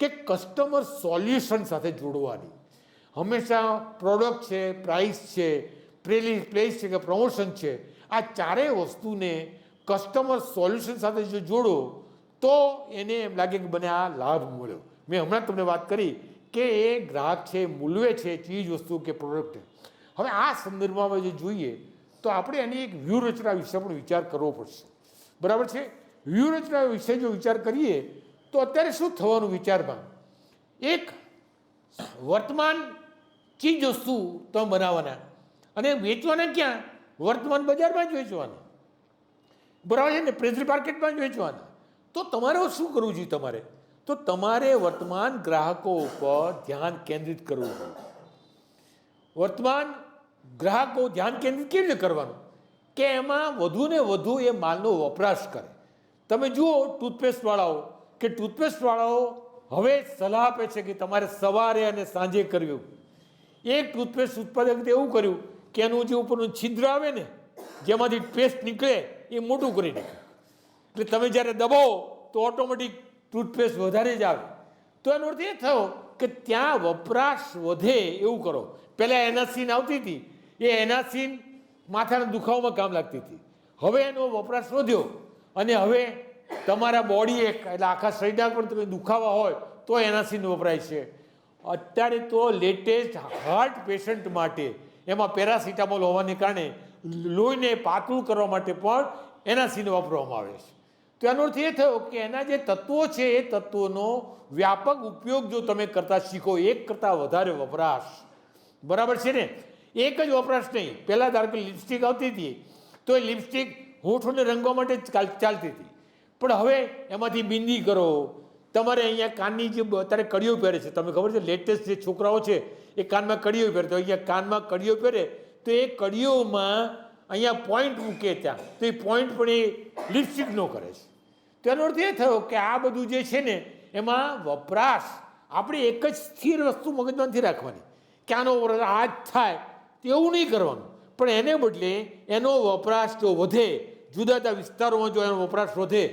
કે customer solution સાથે જોડવાની. હંમેશા પ્રોડક્ટ છે પ્રાઇસ છે, પ્રેલી પ્લેસ છે કે પ્રમોશન છે, આ ચારેય વસ્તુને કસ્ટમર સોલ્યુશન સાથે જો જોડો, તો એને એમ લાગે કે મને આ લાભ મળ્યો. મેં હમણાં તમને વાત કરી કે એ ગ્રાહક છે મૂલવે છે, ચીજ વસ્તુ કે પ્રોડક્ટ હવે આ સંદર્ભમાં જો જોઈએ, તો આપણે એની એક વ્યૂહરચના વિશે પણ વિચાર કરવો પડશે. બરાબર છે? વ્યૂહરચના વિશે જો વિચાર કરીએ તો અત્યારે શું થવાનું વિચારમાં? એક વર્તમાન ચીજ વસ્તુ તમે બનાવવાના અને વેચવાના ક્યાં? વર્તમાન બજારમાં જ વેચવાના. બરાબર છે ને? પ્રેઝર માર્કેટમાં જ વેચવાના. તો તમારે શું કરવું જોઈએ તમારે? તો તમારે વર્તમાન ગ્રાહકો ઉપર ધ્યાન કેન્દ્રિત કરવું જોઈએ. વર્તમાન ગ્રાહકો ધ્યાન કેન્દ્રિત કેવી રીતે કરવાનું? કે એમાં વધુ ને વધુ એ માલનો વપરાશ કરે. તમે જુઓ, ટૂથપેસ્ટવાળાઓ કે ટૂથપેસ્ટવાળાઓ હવે સલાહ આપે છે કે તમારે સવારે અને સાંજે કરવું. એક ટૂથપેસ્ટ ઉત્પાદકે એવું કર્યું કે એનું જે ઉપરનું છિદ્ર આવે ને, જેમાંથી પેસ્ટ નીકળે એ મોટું કરી નાખે. એટલે તમે જ્યારે દબાવો તો ઓટોમેટિક ટૂથપેસ્ટ વધારે જ આવે. તો એનો અર્થ એ થયો કે ત્યાં વપરાશ વધે એવું કરો. પહેલાં એનાસીન આવતી હતી. એ એનાસીન માથાના દુખાવામાં કામ લાગતી હતી. હવે એનો વપરાશ વધ્યો અને હવે તમારા બોડી એક, એટલે આખા શરીરના પણ તમે દુખાવા હોય, તો એનાસીન વપરાય છે. અત્યારે તો લેટેસ્ટ હાર્ટ પેશન્ટ માટે, એમાં પેરાસિટામોલ હોવાને કારણે, લોહીને પાતળું કરવા માટે પણ એનાસીન વાપરવામાં આવે છે. તો એનો અર્થ એ થયો કે એના જે તત્વો છે, એ તત્વોનો વ્યાપક ઉપયોગ જો તમે કરતા શીખો, એક કરતાં વધારે વપરાશ. બરાબર છે ને? એક જ વપરાશ નહીં. પહેલાં ધારો કે લિપસ્ટિક આવતી હતી, તો એ લિપસ્ટિક હોઠોને રંગવા માટે ચાલતી હતી. પણ હવે એમાંથી બિંદી કરો. તમારે અહીંયા કાનની જે અત્યારે કડીઓ પહેરે છે, તમને ખબર છે? લેટેસ્ટ જે છોકરાઓ છે, એ કાનમાં કડીઓ પહેરે. તો અહીંયા કાનમાં કડીઓ પહેરે, તો એ કડીઓમાં અહીંયા પોઈન્ટ મૂકે ત્યાં. તો એ પોઈન્ટ પણ એ લિપસ્ટિકનો કરે છે. તો એનો અર્થ એ થયો કે આ બધું જે છે ને, એમાં વપરાશ. આપણે એક જ સ્થિર વસ્તુ મગજમાં નથી રાખવાની. કે આનો આ જ થાય તેવું નહીં કરવાનું. પણ એને બદલે એનો વપરાશ જો વધે જુદા જુદા વિસ્તારોમાં જો એનો વપરાશ વધે,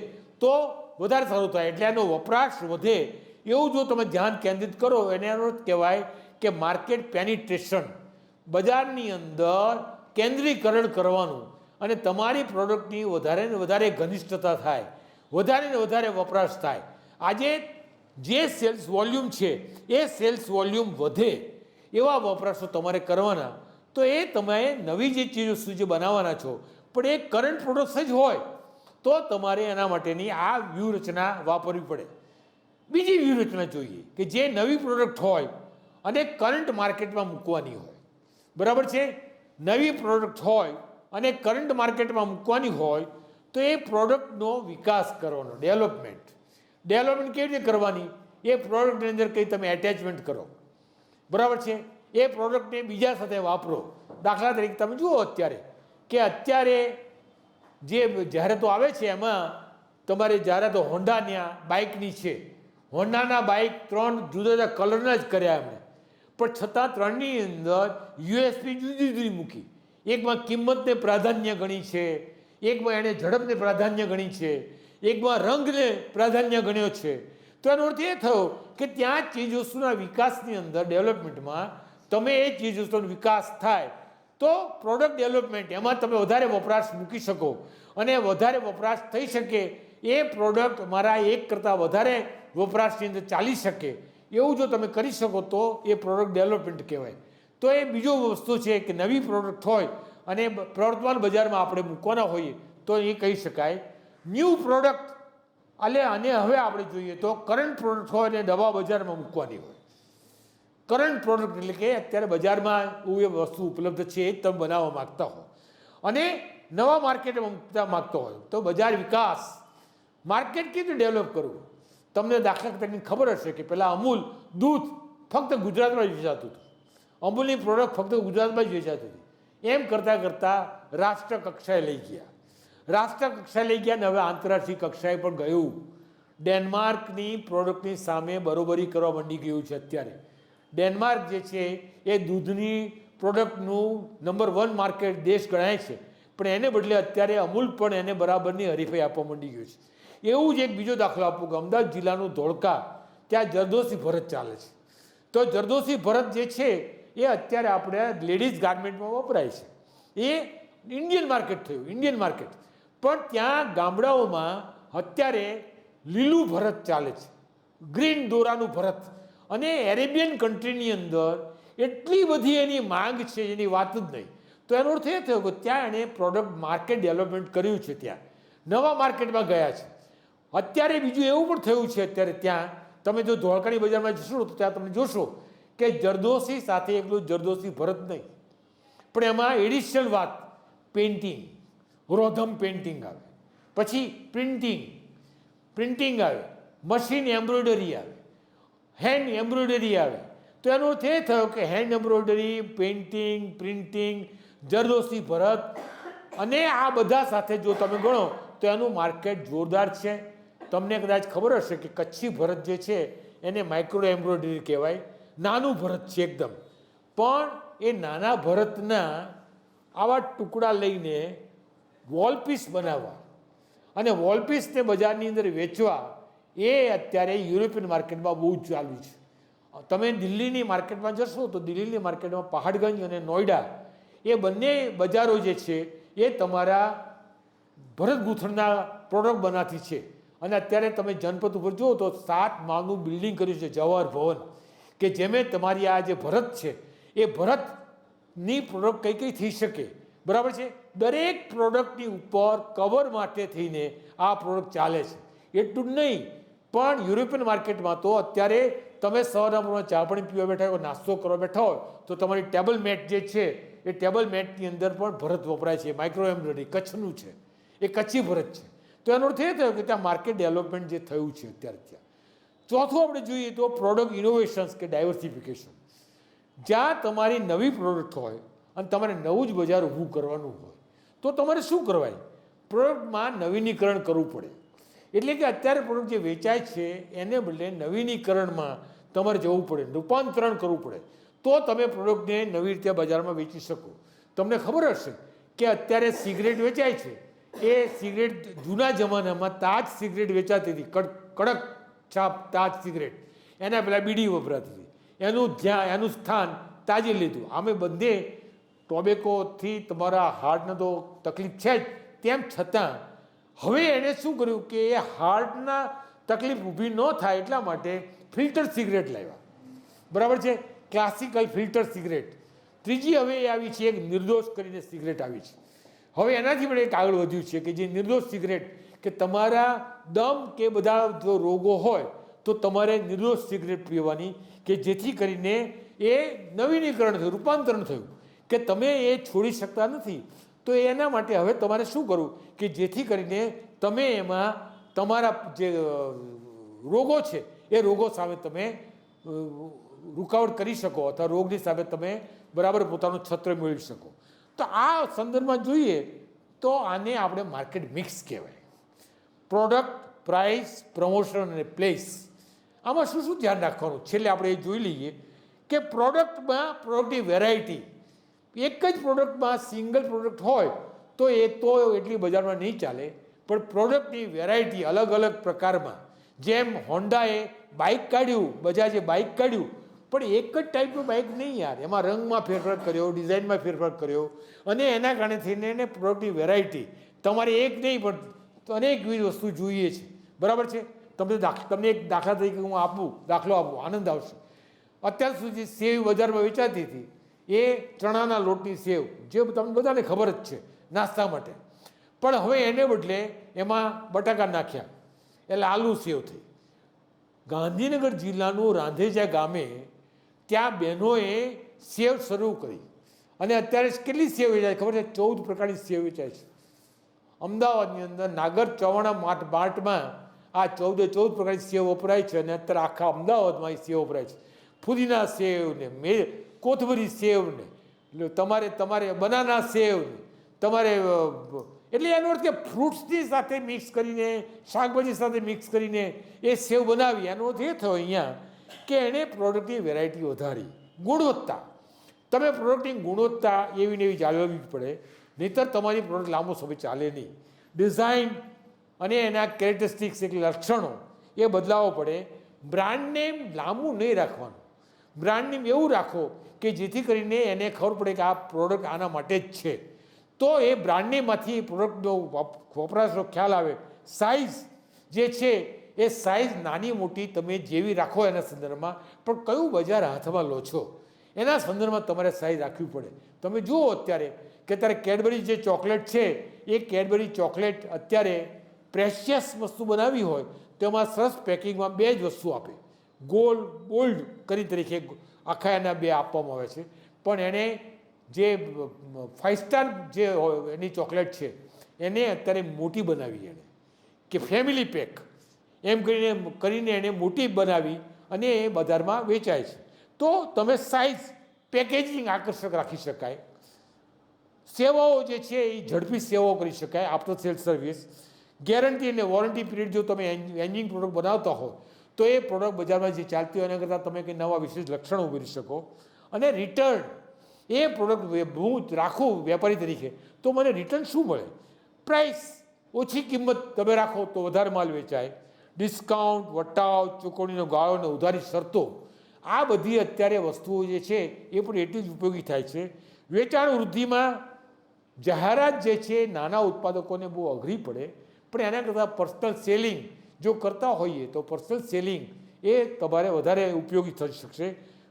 તો વધારે સારું થાય. એટલે એનો વપરાશ વધે. એવું જો તમે ધ્યાન કેન્દ્રિત કરો, એને એનો કહેવાય કે માર્કેટ પેનિટ્રેશન. બજારની અંદર કેન્દ્રીકરણ કરવાનું અને તમારી પ્રોડક્ટની વધારે ને વધારે ઘનિષ્ઠતા થાય, વધારે ને વધારે વપરાશ થાય. આજે જે સેલ્સ વોલ્યુમ છે, એ સેલ્સ વોલ્યુમ વધે એવા વપરાશો તમારે કરવાના. તો એ તમે નવી જે ચીજો સુધી બનાવવાના છો પણ એ કરંટ પ્રોડક્ટ્સ જ હોય, તો તમારે એના માટેની આ વ્યૂહરચના વાપરવી પડે. બીજી વ્યૂહરચના જોઈએ કે જે નવી પ્રોડક્ટ હોય અને કરંટ માર્કેટમાં મૂકવાની હોય. બરાબર છે? નવી પ્રોડક્ટ હોય અને કરંટ માર્કેટમાં મૂકવાની હોય, તો એ પ્રોડક્ટનો વિકાસ કરવાનો ડેવલપમેન્ટ ડેવલપમેન્ટ કેવી રીતે કરવાની? એ પ્રોડક્ટની અંદર કંઈ તમે એટેચમેન્ટ કરો. બરાબર છે? એ પ્રોડક્ટને બીજા સાથે વાપરો. દાખલા તરીકે તમે જુઓ અત્યારે. કે અત્યારે જે જાહેરાતો આવે છે એમાં તમારે જાહેરાતો હોન્ડાની બાઇકની છે. હોન્ડાના બાઇક ત્રણ જુદા જુદા કલરના જ કર્યા એમણે. પણ છતાં ત્રણની અંદર યુએસપી જુદી જુદી મૂકી. એકમાં કિંમતને પ્રાધાન્ય ગણી છે, એકમાં એણે ઝડપને પ્રાધાન્ય ગણી છે, એકમાં રંગને પ્રાધાન્ય ગણ્યો છે. તો એનો અર્થ એ થયો કે ત્યાં ચીજવસ્તુના વિકાસની અંદર ડેવલપમેન્ટમાં તમે એ ચીજવસ્તુનો વિકાસ થાય. તો પ્રોડક્ટ ડેવલપમેન્ટ એમાં તમે વધારે વપરાશ મૂકી શકો. અને વધારે વપરાશ થઈ શકે એ પ્રોડક્ટ મારા એક કરતાં વધારે વપરાશની અંદર ચાલી શકે. એવું જો તમે કરી શકો તો એ પ્રોડક્ટ ડેવલપમેન્ટ કહેવાય. તો એ બીજો વસ્તુ છે કે નવી પ્રોડક્ટ હોય અને પ્રવર્તમાન બજારમાં આપણે મૂકવાના હોઈએ તો એ કહી શકાય. ન્યૂ પ્રોડક્ટ એટલે અને હવે આપણે જોઈએ તો કરંટ પ્રોડક્ટ હોય અને દવા બજારમાં મૂકવાની હોય. કરંટ પ્રોડક્ટ એટલે કે અત્યારે બજારમાં એવું એ વસ્તુ ઉપલબ્ધ છે એ તમે બનાવવા માગતા હો. અને નવા માર્કેટ મૂકતા માગતો હોય. તો બજાર વિકાસ માર્કેટ કેવી રીતે ડેવલપ કરવું? તમને દાખલા તરીકે ખબર હશે કે પહેલાં અમૂલ દૂધ ફક્ત ગુજરાતમાં જ વેચાતું હતું. અમૂલની પ્રોડક્ટ ફક્ત ગુજરાતમાં જ વેચાતી હતી. એમ કરતાં કરતાં રાષ્ટ્ર કક્ષાએ લઈ ગયા. રાષ્ટ્ર કક્ષાએ લઈ ગયા ને હવે આંતરરાષ્ટ્રીય કક્ષાએ પણ ગયું. ડેનમાર્કની પ્રોડક્ટની સામે બરોબરી કરવા માંડી ગયું છે અત્યારે. ડેનમાર્ક જે છે એ દૂધની પ્રોડક્ટનું નંબર વન માર્કેટ દેશ ગણાય છે. પણ એને બદલે અત્યારે અમૂલ પણ એને બરાબરની હરીફાઈ આપવા માંડી ગયું છે. એવું જ એક બીજો દાખલો આપું કે અમદાવાદ જિલ્લાનું ધોળકા, ત્યાં જરદોશી ભરત ચાલે છે. તો જરદોશી ભરત જે છે એ અત્યારે આપણે લેડીઝ ગાર્મેન્ટમાં વપરાય છે. એ ઇન્ડિયન માર્કેટ થયું, ઇન્ડિયન માર્કેટ. પણ ત્યાં ગામડાઓમાં અત્યારે લીલું ભરત ચાલે છે. ગ્રીન દોરાનું ભરત. અને એરેબિયન કન્ટ્રીની અંદર એટલી બધી એની માંગ છે, એની વાત જ નહીં. તો એનો અર્થ એ થયો કે ત્યાં એણે પ્રોડક્ટ માર્કેટ ડેવલપમેન્ટ કર્યું છે ત્યાં. નવા માર્કેટમાં ગયા છે. અત્યારે બીજું એવું પણ થયું છે અત્યારે ત્યાં. તમે જો ધોળકાની બજારમાં જશો તો ત્યાં તમે જોશો કે જરદોશી સાથે એકલું જરદોશી ભરત નહીં. પણ એમાં એડિશનલ વાત પેઇન્ટિંગ રોધમ પેઇન્ટિંગ આવે. પછી પ્રિન્ટિંગ પ્રિન્ટિંગ આવે. મશીન એમ્બ્રોઇડરી આવે. હેન્ડ એમ્બ્રોઇડરી આવે. તો એનો અર્થ એ થયો કે hand embroidery painting printing zardozi ભરત અને આ બધા સાથે જો તમે ગણો, તો એનું માર્કેટ જોરદાર છે. તમને કદાચ ખબર હશે કે કચ્છી ભરત જે છે, એને માઇક્રો એમ્બ્રોઇડરી કહેવાય. નાનું ભરત છે એકદમ. પણ એ નાના ભરતના આવા ટુકડા લઈને વોલપીસ બનાવવા અને વોલપીસને બજારની અંદર વેચવા એ અત્યારે યુરોપિયન માર્કેટમાં બહુ જ ચાલુ છે. તમે દિલ્હીની માર્કેટમાં જશો તો દિલ્હીની માર્કેટમાં પહાડગંજ અને નોઈડા એ બંને બજારો જે છે એ તમારા ભરત ગૂંથણના પ્રોડક્ટ બનાવતી છે. અને અત્યારે તમે જનપથ ઉપર જુઓ તો સાત માળનું બિલ્ડિંગ કર્યું છે જવાહર ભવન, કે જેમે તમારી આ જે ભરત છે એ ભરતની પ્રોડક્ટ કઈ કઈ થઈ શકે. બરાબર છે? દરેક પ્રોડક્ટની ઉપર કવર માટે થઈને આ પ્રોડક્ટ ચાલે છે. એટલું જ નહીં પણ યુરોપિયન માર્કેટમાં તો અત્યારે તમે સવારના પૂરમાં ચા પાણી પીવા બેઠા હોય, નાસ્તો કરવા બેઠા હોય, તો તમારી ટેબલ મેટ જે છે, એ ટેબલ મેટની અંદર પણ ભરત વપરાય છે માઇક્રો એમ્બ્રોઇડરી કચ્છનું છે. એ કચ્છી ભરત છે. તો એનો અર્થ એ થયો કે ત્યાં માર્કેટ ડેવલપમેન્ટ જે થયું છે અત્યારે ત્યાં. ચોથું આપણે જોઈએ તો પ્રોડક્ટ ઇનોવેશન્સ કે ડાયવર્સિફિકેશન જ્યાં તમારી નવી પ્રોડક્ટ હોય અને તમારે નવું જ બજાર ઊભું કરવાનું હોય, તો તમારે શું કરવાય? પ્રોડક્ટમાં નવીનીકરણ કરવું પડે. એટલે કે અત્યારે પ્રોડક્ટ જે વેચાય છે, એને બદલે નવીનીકરણમાં તમારે જવું પડે, રૂપાંતરણ કરવું પડે. તો તમે પ્રોડક્ટને નવી રીતે બજારમાં વેચી શકો. તમને ખબર હશે કે અત્યારે સિગરેટ વેચાય છે. એ સિગરેટ જૂના જમાનામાં તાજ સિગરેટ વેચાતી હતી. કડ, કડક છાપ, તાજ સિગરેટ. એના પહેલાં બીડી વપરાતી હતી. એનું જ્યાં, એનું સ્થાન તાજે લીધું. આમે બંને ટોબેકોથી તમારા હાર્ટને તો તકલીફ છે જ. તેમ છતાં હવે એણે શું કર્યું કે એ હાર્ટના તકલીફ ઊભી ન થાય એટલા માટે ફિલ્ટર સિગરેટ લાવ્યા. બરાબર છે? Classical filter cigarette. ત્રીજી હવે એ આવી છે, એક નિર્દોષ કરીને સિગરેટ આવી છે. હવે એનાથી પણ એક આગળ વધ્યું છે કે જે નિર્દોષ સિગરેટ કે તમારા દમ કે બધા જો રોગો હોય તો તમારે નિર્દોષ સિગરેટ પીવાની કે જેથી કરીને એ નવીનીકરણ થયું, રૂપાંતરણ થયું. કે તમે એ છોડી શકતા નથી. તો એના માટે હવે તમારે શું કરવું? કે જેથી કરીને તમે એમાં તમારા જે રોગો છે, એ રોગો સામે તમે રૂકાવટ કરી શકો અથવા રોગની સામે તમે બરાબર પોતાનું છત્ર મેળવી શકો. તો આ સંદર્ભમાં જોઈએ તો આને આપણે માર્કેટ મિક્સ કહેવાય. પ્રોડક્ટ, પ્રાઇસ, પ્રમોશન અને પ્લેસ. આમાં શું શું ધ્યાન રાખવાનું? છેલ્લે આપણે એ જોઈ લઈએ કે પ્રોડક્ટમાં, પ્રોડક્ટની વેરાયટી એક જ પ્રોડક્ટમાં સિંગલ પ્રોડક્ટ હોય, તો એ તો એટલી બજારમાં નહીં ચાલે. પણ પ્રોડક્ટની વેરાયટી અલગ અલગ પ્રકારમાં. જેમ હોન્ડાએ બાઇક કાઢ્યું, બજાજે બાઇક કાઢ્યું, પણ એક જ ટાઈપનું બાઇક નહીં યાર. એમાં રંગમાં ફેરફાર કર્યો, ડિઝાઇનમાં ફેરફાર કર્યો. અને એના કારણે થઈને એને પ્રોડક્ટની વેરાયટી તમારે એક નહીં, પણ અનેકવિધ વસ્તુ જોઈએ છે. બરાબર છે? તમને તમને એક દાખલા તરીકે હું આપું, દાખલો આપું, આનંદ આવશે. અત્યાર સુધી સેવ બજારમાં વેચાતી હતી. એ ચણાના લોટની સેવ, જે તમને બધાને ખબર જ છે, નાસ્તા માટે. પણ હવે એને બદલે એમાં બટાકા નાખ્યા, એટલે આલુ સેવ થઈ. ગાંધીનગર જિલ્લાનું રાંધેજા ગામે ત્યાં બહેનોએ સેવ શરૂ કરી. અને અત્યારે કેટલી સેવ વેચાય ખબર છે? ચૌદ પ્રકારની સેવ વેચાય છે. અમદાવાદની અંદર નાગર ચવાણા માટ, માર્ટમાં આ ચૌદે ચૌદ પ્રકારની સેવ વપરાય છે અને અત્યારે આખા અમદાવાદમાં એ સેવ વપરાય છે. ફુદીના સેવ ને મે કોથમરી સેવને. એટલે તમારે તમારે બનાના સેવને. તમારે એટલે એનો અર્થ કે ફ્રૂટ્સની સાથે મિક્સ કરીને, શાકભાજી સાથે મિક્સ કરીને એ સેવ બનાવી. એનો અર્થ એ થયો અહીંયા કે એણે પ્રોડક્ટની વેરાયટી વધારી. ગુણવત્તા. તમે પ્રોડક્ટની ગુણવત્તા એવી ને એવી જાળવવી પડે. નહીંતર તમારી પ્રોડક્ટ લાંબો સમય ચાલે નહીં. ડિઝાઇન અને એના કેરેક્ટરિસ્ટિક્સ એટલે લક્ષણો એ બદલાવો પડે. બ્રાન્ડ નેમ લાંબુ નહીં રાખવાનું. બ્રાન્ડ નેમ એવું રાખો કે જેથી કરીને એને ખબર પડે કે આ પ્રોડક્ટ આના માટે જ છે. તો એ બ્રાન્ડ નેમમાંથી પ્રોડક્ટનો વપરાશનો ખ્યાલ આવે. સાઇઝ જે છે, એ સાઇઝ નાની મોટી તમે જેવી રાખો એના સંદર્ભમાં, પણ કયું બજાર હાથમાં લો છો? એના સંદર્ભમાં તમારે સાઇઝ રાખવી પડે. તમે જુઓ અત્યારે કે અત્યારે કેડબરી જે ચોકલેટ છે, એ કેડબરી ચોકલેટ અત્યારે પ્રેશિયસ વસ્તુ બનાવી હોય તો એમાં સરસ પેકિંગમાં બે જ વસ્તુ આપે. ગોલ્ડ ગોલ્ડ કરી તરીકે આખા એના બે આપવામાં આવે છે. પણ એણે જે ફાઇવ સ્ટાર જે એની ચોકલેટ છે, એને અત્યારે મોટી બનાવી એણે. કે ફેમિલી પેક. એમ કરીને કરીને એણે મોટી બનાવી અને એ બજારમાં વેચાય છે. તો તમે સાઇઝ પેકેજિંગ આકર્ષક રાખી શકાય. સેવાઓ જે છે એ ઝડપી સેવાઓ કરી શકાય આફ્ટર સેલ સર્વિસ ગેરંટી અને વોરંટી પીરિયડ જો તમે એન્જિન પ્રોડક્ટ બનાવતા હો તો એ પ્રોડક્ટ બજારમાં જે ચાલતી હોય એના કરતાં તમે કંઈ નવા વિશેષ લક્ષણો ઉમેરી શકો. અને રિટર્ન એ પ્રોડક્ટ હું રાખું વેપારી તરીકે, તો મને રિટર્ન શું મળે? પ્રાઇસ ઓછી કિંમત તમે રાખો તો વધારે માલ વેચાય. ડિસ્કાઉન્ટ વટાવ, ચૂકવણીનો ગાળો અને ઉધારી શરતો, આ બધી અત્યારે વસ્તુઓ જે છે એ પણ એટલી જ ઉપયોગી થાય છે. વેચાણ વૃદ્ધિમાં જાહેરાત જે છે નાના ઉત્પાદકોને બહુ અઘરી પડે, પણ એના કરતાં પર્સનલ સેલિંગ જો કરતા હોઈએ તો પર્સનલ સેલિંગ એ તમારે વધારે ઉપયોગી થઈ શકશે.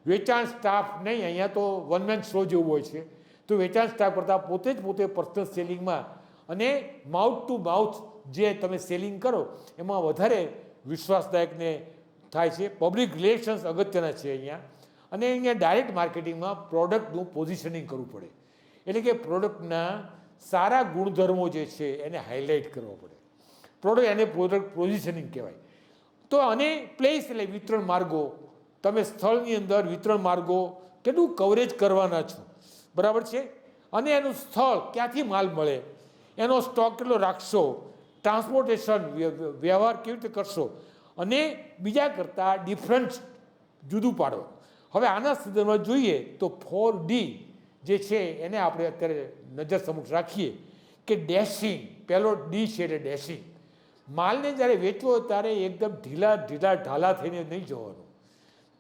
વેચાણ સ્ટાફ નહીં, અહીંયા તો વન મેન શો જેવું હોય છે. તો વેચાણ સ્ટાફ કરતાં પોતે જ પોતે પર્સનલ સેલિંગમાં અને માઉથ ટુ માઉથ જે તમે સેલિંગ કરો, એમાં વધારે વિશ્વાસદાયકને થાય છે. પબ્લિક રિલેશન્સ અગત્યના છે અહીંયા. અને અહીંયા ડાયરેક્ટ માર્કેટિંગમાં પ્રોડક્ટનું પોઝિશનિંગ કરવું પડે. એટલે કે પ્રોડક્ટના સારા ગુણધર્મો જે છે એને હાઇલાઇટ કરવા પડે. પ્રોડક્ટ એને પ્રોડક્ટ પોઝિશનિંગ કહેવાય. તો અને પ્લેસ એટલે વિતરણ માર્ગો. તમે સ્થળની અંદર વિતરણ માર્ગો કેટલું કવરેજ કરવાના છો. બરાબર છે? અને એનું સ્થળ ક્યાંથી માલ મળે? એનો સ્ટોક કેટલો રાખશો? ટ્રાન્સપોર્ટેશન વ્યવહાર કેવી રીતે કરશો? અને બીજા કરતાં ડિફરન્ટ જુદું પાડો. હવે આના સંદર્ભમાં જોઈએ તો ફોર ડી જે છે એને આપણે અત્યારે નજર સમક્ષ રાખીએ કે ડેશિંગ પહેલો ડી છે એટલે ડેશિંગ માલને જ્યારે વેચવો ત્યારે એકદમ ઢીલા ઢીલા ઢાલા થઈને નહીં જવાનું.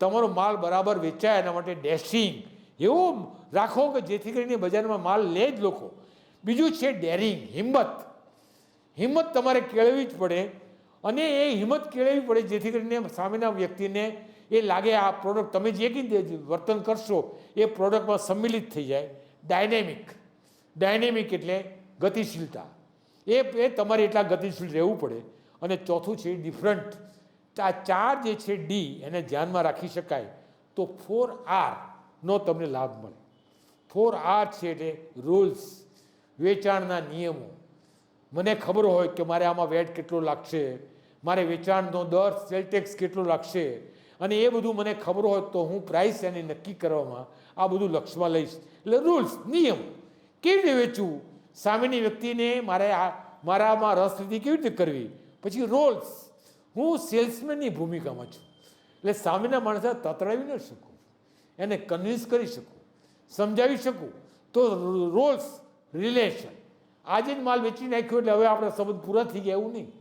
તમારો માલ બરાબર વેચાય એના માટે ડેશિંગ. એવું રાખો કે જેથી કરીને બજારમાં માલ લે જ લોકો. બીજું છે ડેરિંગ, હિંમત. હિંમત તમારે કેળવવી જ પડે. અને એ હિંમત કેળવવી પડે જેથી કરીને સામેના વ્યક્તિને એ લાગે આ પ્રોડક્ટ તમે જે કંઈ વર્તન કરશો, એ પ્રોડક્ટમાં સંમિલિત થઈ જાય. ડાયનેમિક ડાયનેમિક એટલે ગતિશીલતા. એ એ તમારે એટલા ગતિશીલ રહેવું પડે. અને ચોથું છે ડિફરન્ટ. આ ચાર જે છે ડી, એને ધ્યાનમાં રાખી શકાય. તો ફોર આરનો તમને લાભ મળે. ફોર આર છે એટલે રૂલ્સ, વેચાણના નિયમો. મને ખબર હોય કે મારે આમાં વેટ કેટલો લાગશે, મારે વેચાણનો દર, સેલ ટેક્સ કેટલો લાગશે, અને એ બધું મને ખબર હોય તો હું પ્રાઇસ એની નક્કી કરવામાં આ બધું લક્ષમાં લઈશ. એટલે રૂલ્સ, નિયમ. કેવી રીતે વેચવું? સામેની વ્યક્તિને મારે આ મારામાં રસ લીધી કેવી રીતે કરવી? પછી રોલ્સ હું સેલ્સમેનની ભૂમિકામાં છું. એટલે સામેના માણસે તતડાવી ન શકું. એને કન્વિન્સ કરી શકું. સમજાવી શકું. તો રોલ્સ રિલેશન આજે જ માલ વેચી નાખ્યો એટલે હવે આપણા સંબંધ પૂરા થઈ ગયા એવું નહીં.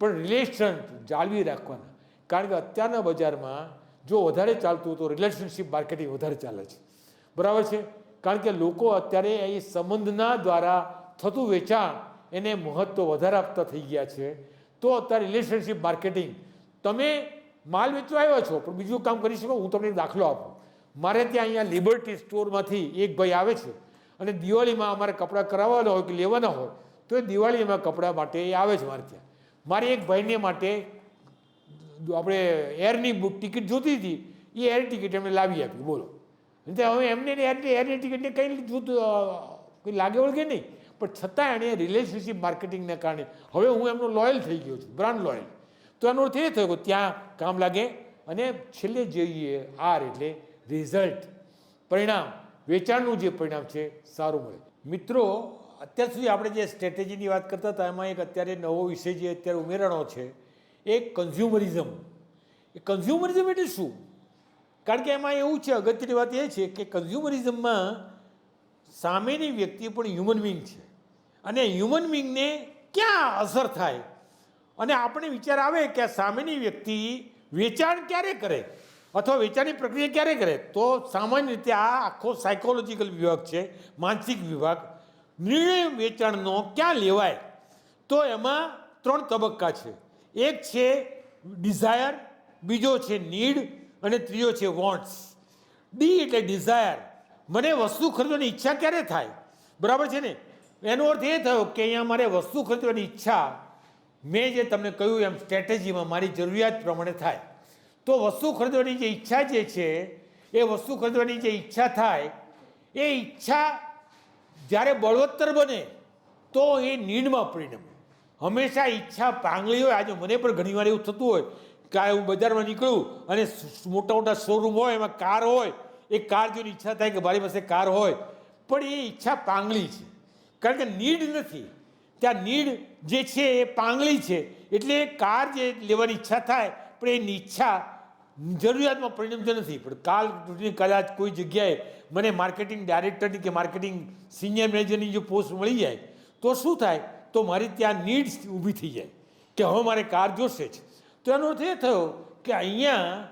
પણ રિલેશન જાળવી રાખવાના. કારણ કે અત્યારના બજારમાં જો વધારે ચાલતું તો રિલેશનશિપ માર્કેટિંગ વધારે ચાલે છે. બરાબર છે? કારણ કે લોકો અત્યારે એ સંબંધના દ્વારા થતું વેચાણ એને મહત્ત્વ વધારે આપતા થઈ ગયા છે. તો અત્યારે રિલેશનશિપ માર્કેટિંગ તમે માલ વેચવા આવ્યા છો, પણ બીજું કામ કરી શકો, હું તમને દાખલો આપું. મારે ત્યાં અહીંયા લિબર્ટી સ્ટોરમાંથી એક ભાઈ આવે છે અને દિવાળીમાં અમારે કપડાં કરાવવાના હોય કે લેવાના હોય, તો એ દિવાળીમાં કપડાં માટે એ આવે છે મારે ત્યાં. મારે એક ભાઈને માટે આપણે એરની બુક ટિકિટ જોતી હતી, એ એર ટિકિટ એમણે લાવી આપી, બોલો. અને હવે એમને એર એરની ટિકિટને કંઈ અ, કંઈ લાગે વળગે નહીં? પણ છતાં એણે રિલેશનશિપ માર્કેટિંગને કારણે હવે હું એમનો લોયલ થઈ ગયો છું બ્રાન્ડ લોયલ તો એનો અર્થ એ થયો કે ત્યાં કામ લાગે અને છેલ્લે જોઈએ આર એટલે રિઝલ્ટ પરિણામ વેચાણનું જે પરિણામ છે સારું મળે. મિત્રો અત્યાર સુધી આપણે જે સ્ટ્રેટેજીની વાત કરતા હતા એમાં એક અત્યારે નવો વિષય જે અત્યારે ઉમેરાણો છે એ કન્ઝ્યુમરિઝમ એ કન્ઝ્યુમરિઝમ એટલે શું? કારણ કે એમાં એવું છે, અગત્યની વાત એ છે કે કન્ઝ્યુમરિઝમમાં સામેની વ્યક્તિ પણ હ્યુમન બિંગ છે. અને હ્યુમન બિંગને ક્યાં અસર થાય? અને આપણે વિચાર આવે કે આ સામેની વ્યક્તિ વેચાણ ક્યારે કરે? અથવા વેચાણની પ્રક્રિયા ક્યારે કરે? તો સામાન્ય રીતે આ આખો સાયકોલોજીકલ વિભાગ છે, માનસિક વિભાગ. નિર્ણય વેચાણનો ક્યાં લેવાય? તો એમાં ત્રણ તબક્કા છે. એક છે ડિઝાયર બીજો છે નીડ અને ત્રીજો છે વોન્ટ્સ ડી એટલે ડિઝાયર મને વસ્તુ ખરીદવાની ઈચ્છા ક્યારે થાય? બરાબર છે ને? એનો અર્થ એ થયો કે અહીંયા મારે વસ્તુ ખરીદવાની ઈચ્છા, મેં જે તમને કહ્યું એમ સ્ટ્રેટેજીમાં મારી જરૂરિયાત પ્રમાણે થાય. તો વસ્તુ ખરીદવાની જે ઈચ્છા જે છે, એ વસ્તુ ખરીદવાની જે ઈચ્છા થાય, એ ઈચ્છા જ્યારે બળવત્તર બને, તો એ નીડમાં પરિણમે. હંમેશા ઈચ્છા પાંગળી હોય. આજે મને પણ ઘણીવાર એવું થતું હોય કે હું બજારમાં નીકળું અને મોટા મોટા શોરૂમ હોય, એમાં કાર હોય, એ કાર જોઈને ઈચ્છા થાય કે મારી પાસે કાર હોય. પણ એ ઈચ્છા પાંગળી છે. કારણ કે નીડ નથી. ત્યાં નીડ જે છે એ પાંગળી છે. એટલે એ કાર જે લેવાની ઈચ્છા થાય, પણ એની ઈચ્છા જરૂરિયાતમાં પરિણમતી નથી. પણ કાલ ચૂંટણી કદાચ કોઈ જગ્યાએ મને માર્કેટિંગ ડાયરેક્ટરની કે માર્કેટિંગ સિનિયર મેનેજરની જો પોસ્ટ મળી જાય, તો શું થાય? તો મારી ત્યાં નીડ્સ ઊભી થઈ જાય કે હવે મારે કાર જોશે જ. તો એનો અર્થ એ થયો કે અહીંયા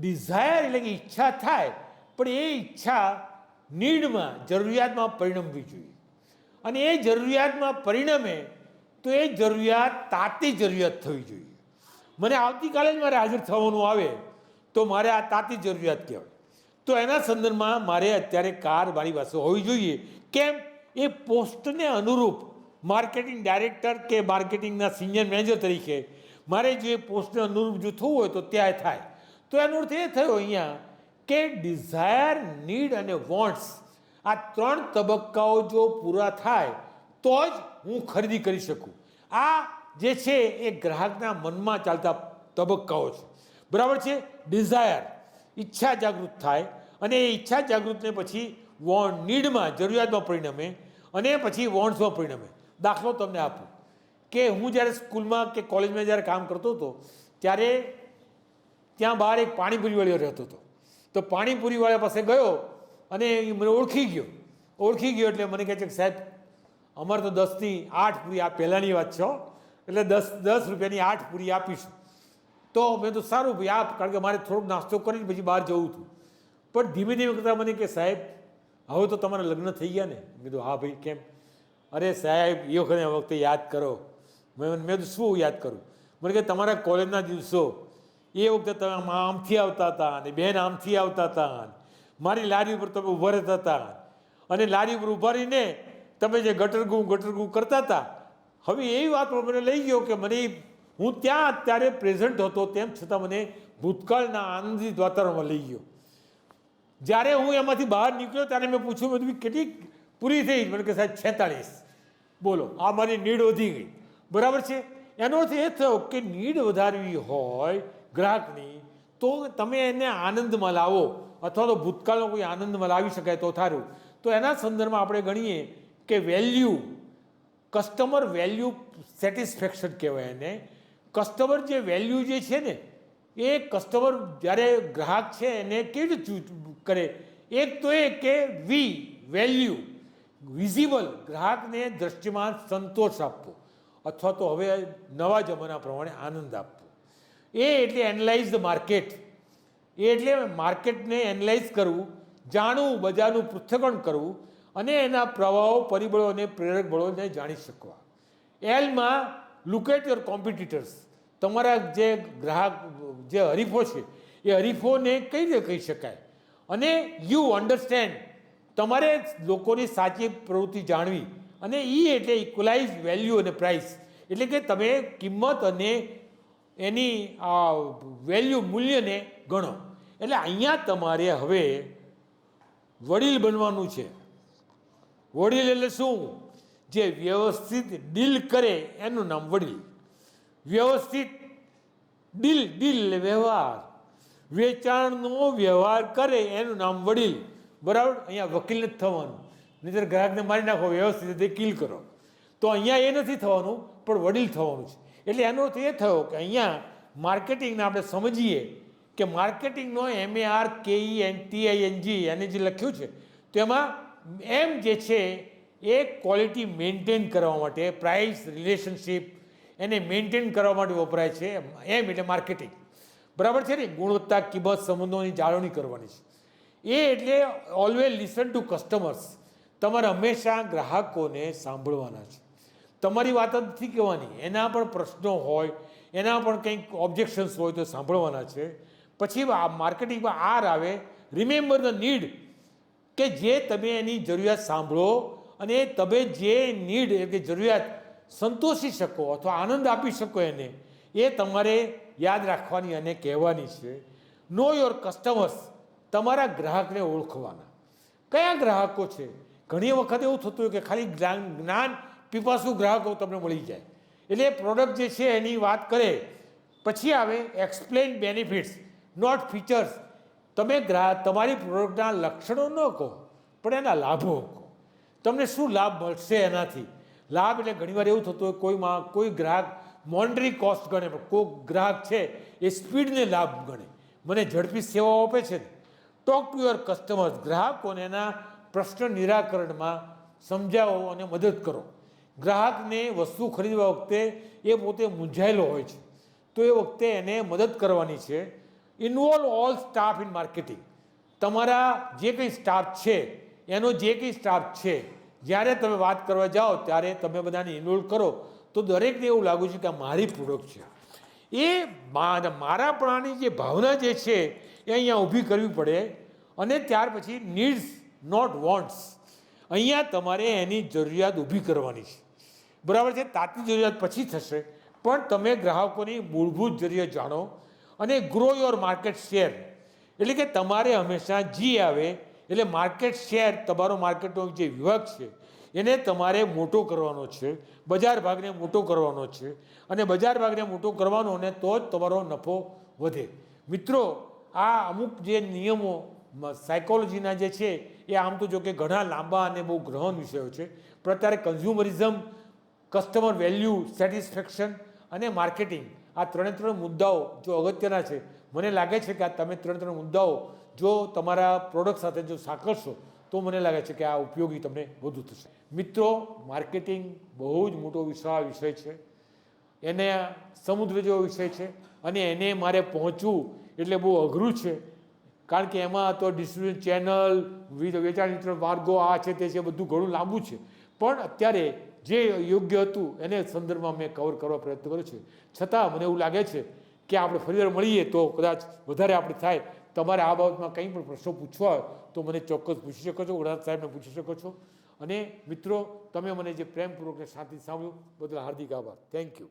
ડિઝાયર એટલે કે ઈચ્છા થાય, પણ એ ઈચ્છા નીડમાં, જરૂરિયાતમાં પરિણમવી જોઈએ. અને એ જરૂરિયાતમાં પરિણમે તો એ જરૂરિયાત તાતી જરૂરિયાત થવી જોઈએ. મને આવતીકાલે જ મારે હાજર થવાનું આવે તો મારે આ તાતી જરૂરિયાત કહેવાય. તો એના સંદર્ભમાં મારે અત્યારે કાર મારી પાસે હોવી જોઈએ. કેમ? એ પોસ્ટને અનુરૂપ. માર્કેટિંગ ડાયરેક્ટર કે માર્કેટિંગના સિનિયર મેનેજર તરીકે મારે જો પોસ્ટને અનુરૂપ જો થવું હોય તો ત્યાં થાય. તો એનો અર્થ એ થયો અહીંયા કે ડિઝાયર નીડ અને વોન્ટ્સ આ ત્રણ તબક્કાઓ જો પૂરા થાય, તો જ હું ખરીદી કરી શકું. આ જે છે એ ગ્રાહકના મનમાં ચાલતા તબક્કાઓ છે. બરાબર છે? ડિઝાયર ઈચ્છા જાગૃત થાય અને એ ઈચ્છા જાગૃતને પછી વોન્ટ નીડમાં જરૂરિયાતમાં પરિણમે અને પછી વોન્ટ્સમાં પરિણમે. દાખલો તમને આપું. કે હું જ્યારે સ્કૂલમાં કે કોલેજમાં જ્યારે કામ કરતો હતો, ત્યારે ત્યાં બહાર એક પાણીપુરીવાળો રહેતો હતો. તો પાણીપુરીવાળા પાસે ગયો અને એ મને ઓળખી ગયો. ઓળખી ગયો એટલે મને કહે છે કે સાહેબ, અમારે તો દસની આઠ પૂરી આ પહેલાંની વાત છો એટલે દસ દસ રૂપિયાની આઠ પૂરી આપીશું. તો મેં તો સારું ભાઈ આપ, કારણ કે મારે થોડોક નાસ્તો કરીને પછી બહાર જવું હતું. પણ ધીમે ધીમે કરતાં મને કે સાહેબ, હવે તો તમારા લગ્ન થઈ ગયા ને? મેં કીધું, હા ભાઈ, કેમ? અરે સાહેબ, એ વખતે વખતે યાદ કરો મેં મેં શું યાદ કરું? મને કે તમારા કોલેજના દિવસો. એ વખતે તમે આમ આમથી આવતા હતા અને બેન આમથી આવતા હતા. મારી લારી ઉપર તમે ઊભા રહેતા હતા. અને લારી ઉપર ઊભા રહીને તમે જે ગટરગું ગટરગું કરતા હતા, હવે એવી વાત મને લઈ ગયો કે મને હું ત્યાં અત્યારે પ્રેઝન્ટ હતો તેમ છતાં મને ભૂતકાળના આનંદિત વાતાવરણમાં લઈ ગયો. જ્યારે હું એમાંથી બહાર નીકળ્યો ત્યારે મેં પૂછ્યું બધું કેટલી પૂરી થઈ? મને કે સાહેબ, છેતાળીસ. બોલો, આ મારી નીડ વધી ગઈ. બરાબર છે? એનો અર્થ એ થયો કે નીડ વધારવી હોય ગ્રાહકની, તો તમે એને આનંદમાં લાવો. અથવા તો ભૂતકાળનો કોઈ આનંદમાં લાવી શકાય તો થારું. તો એના સંદર્ભમાં આપણે ગણીએ કે વેલ્યુ કસ્ટમર વેલ્યુ સેટિસ્ફેક્શન કહેવાય એને. કસ્ટમર જે વેલ્યુ જે છે ને, એ કસ્ટમર જ્યારે ગ્રાહક છે એને કેવી રીતે કરે? એક તો એ કે વી વેલ્યુ વિઝિબલ ગ્રાહકને દ્રષ્ટિમાન સંતોષ આપવો. અથવા તો હવે નવા જમાના પ્રમાણે આનંદ આપવો. એ એટલે એનાલાઇઝ ધ માર્કેટ એ એટલે માર્કેટને એનાલાઇઝ કરવું, જાણવું, બજારનું પૃથ્થકરણ કરવું અને એના પ્રવાહો, પરિબળો અને પ્રેરક બળોને જાણી શકવા. એલમાં લુક એટ યોર કોમ્પિટિટર્સ તમારા જે ગ્રાહક, જે હરીફો છે, એ હરીફોને કઈ રીતે કહી શકાય? અને યુ અન્ડરસ્ટેન્ડ તમારે લોકોની સાચી પ્રવૃત્તિ જાણવી. અને એ એટલે ઇક્વલાઇઝ વેલ્યુ અને પ્રાઇસ એટલે કે તમે કિંમત અને એની વેલ્યુ મૂલ્યને ગણો. એટલે અહીંયા તમારે હવે વડીલ બનવાનું છે. વડીલ એટલે શું? જે વ્યવસ્થિત ડીલ કરે એનું નામ વડીલ. વ્યવસ્થિત ડીલ ડીલ એટલે વ્યવહાર. વેચાણનો વ્યવહાર કરે એનું નામ વડીલ. બરાબર? અહીંયા વકીલ નથી થવાનું. નહીંતર ગ્રાહકને મારી નાખો, વ્યવસ્થિત રીતે કિલ કરો. તો અહીંયા એ નથી થવાનું, પણ વડીલ થવાનું છે. એટલે એનો અર્થ એ થયો કે અહીંયા માર્કેટિંગને આપણે સમજીએ કે માર્કેટિંગનો M A R K E N T I N G એને જે લખ્યું છે તેમાં એમ જે છે, એ ક્વોલિટી મેન્ટેન કરવા માટે પ્રાઇસ રિલેશનશિપ એને મેન્ટેન કરવા માટે વપરાય છે, એમ એટલે માર્કેટિંગ બરાબર છે ને? ગુણવત્તા, કિંમત, સંબંધોની જાળવણી કરવાની છે. એ એટલે ઓલવેઝ લિસન ટુ કસ્ટમર્સ તમારે હંમેશા ગ્રાહકોને સાંભળવાના છે. તમારી વાત નથી કહેવાની. એના પણ પ્રશ્નો હોય, એના પણ કંઈક ઓબ્જેક્શન્સ હોય તો સાંભળવાના છે. પછી આ માર્કેટિંગમાં આર આવે રિમેમ્બર ધ નીડ કે જે તમે એની જરૂરિયાત સાંભળો અને તમે જે નીડ એટલે જરૂરિયાત સંતોષી શકો અથવા આનંદ આપી શકો એને, એ તમારે યાદ રાખવાની અને કહેવાની છે. નો યોર કસ્ટમર્સ તમારા ગ્રાહકને ઓળખવાના. કયા ગ્રાહકો છે? ઘણી વખત એવું થતું હોય કે ખાલી જ્ઞાન જ્ઞાન, પીપાસુ ગ્રાહકો તમને મળી જાય. એટલે પ્રોડક્ટ જે છે એની વાત કરે, પછી આવે એક્સપ્લેન બેનિફિટ્સ નોટ ફીચર્સ તમે ગ્રાહક તમારી પ્રોડક્ટના લક્ષણો ન કહો, પણ એના લાભો કહો. તમને શું લાભ મળશે એનાથી? લાભ એટલે ઘણીવાર એવું થતું હોય કોઈમાં, કોઈ ગ્રાહક મોન્ડરી કોસ્ટ ગણે, પણ કોઈ ગ્રાહક છે એ સ્પીડને લાભ ગણે. મને ઝડપી સેવાઓ આપે છે ટોક ટુ યોર કસ્ટમર્સ ગ્રાહકોને એના પ્રશ્ન નિરાકરણમાં સમજાવો અને મદદ કરો. ગ્રાહકને વસ્તુ ખરીદવા વખતે એ પોતે મૂંઝાયેલો હોય છે. તો એ વખતે એને મદદ કરવાની છે. Involve all staff in marketing તમારા જે કંઈ સ્ટાફ છે, એનો જે કંઈ સ્ટાફ છે, જ્યારે તમે વાત કરવા જાઓ, ત્યારે તમે બધાને ઇન્વોલ્વ કરો. તો દરેકને એવું લાગુ છે કે આ મારી પ્રોડક્ટ છે. એ મારા પ્રાણી જે ભાવના જે છે, એ અહીંયા ઊભી કરવી પડે અને ત્યાર પછી નીડ્સ નોટ વોન્ટ્સ અહીંયા તમારે એની જરૂરિયાત ઊભી કરવાની છે. બરાબર છે? તાતી જરૂરિયાત પછી થશે. પણ તમે ગ્રાહકોની મૂળભૂત જરૂરિયાત જાણો અને ગ્રો યોર માર્કેટ શેર એટલે કે તમારે હંમેશા જી આવે, એટલે માર્કેટ શેર તમારો માર્કેટનો જે વિભાગ છે, એને તમારે મોટો કરવાનો છે, બજાર ભાગને મોટો કરવાનો છે. અને બજાર ભાગને મોટો કરવાનો અને તો જ તમારો નફો વધે. મિત્રો, આ અમુક જે નિયમો સાયકોલોજીના જે છે, એ આમ તો જો કે ઘણા લાંબા અને બહુ ગ્રહણ વિષયો છે. પણ અત્યારે કન્ઝ્યુમરિઝમ કસ્ટમર વેલ્યુ સેટિસ્ફેક્શન અને માર્કેટિંગ આ ત્રણે ત્રણ મુદ્દાઓ જો અગત્યના છે, મને લાગે છે કે આ તમે ત્રણ ત્રણ મુદ્દાઓ જો તમારા પ્રોડક્ટ સાથે જો સાંકળશો, તો મને લાગે છે કે આ ઉપયોગી તમને વધુ થશે. મિત્રો માર્કેટિંગ બહુ જ મોટો વિશાળ વિષય છે. એને સમુદ્ર જેવો વિષય છે અને એને મારે પહોંચવું એટલે બહુ અઘરું છે. કારણ કે એમાં તો ડિસ્ટ્રીબ્યુશન ચેનલ વેચાણ વિતરણ માર્ગો આ છે તે છે, બધું ઘણું લાંબુ છે. પણ અત્યારે જે યોગ્ય હતું, એને સંદર્ભમાં મેં કવર કરવા પ્રયત્ન કર્યો છે. છતાં મને એવું લાગે છે કે આપણે ફરીવાર મળીએ તો કદાચ વધારે આપણે થાય. તમારે આ બાબતમાં કંઈ પણ પ્રશ્નો પૂછવા હોય, તો મને ચોક્કસ પૂછી શકો છો વડાપ્રધાન સાહેબને પૂછી શકો છો. અને મિત્રો, તમે મને જે પ્રેમપૂર્વક શાંતિ સાંભળ્યું, બદલ હાર્દિક આભાર. Thank you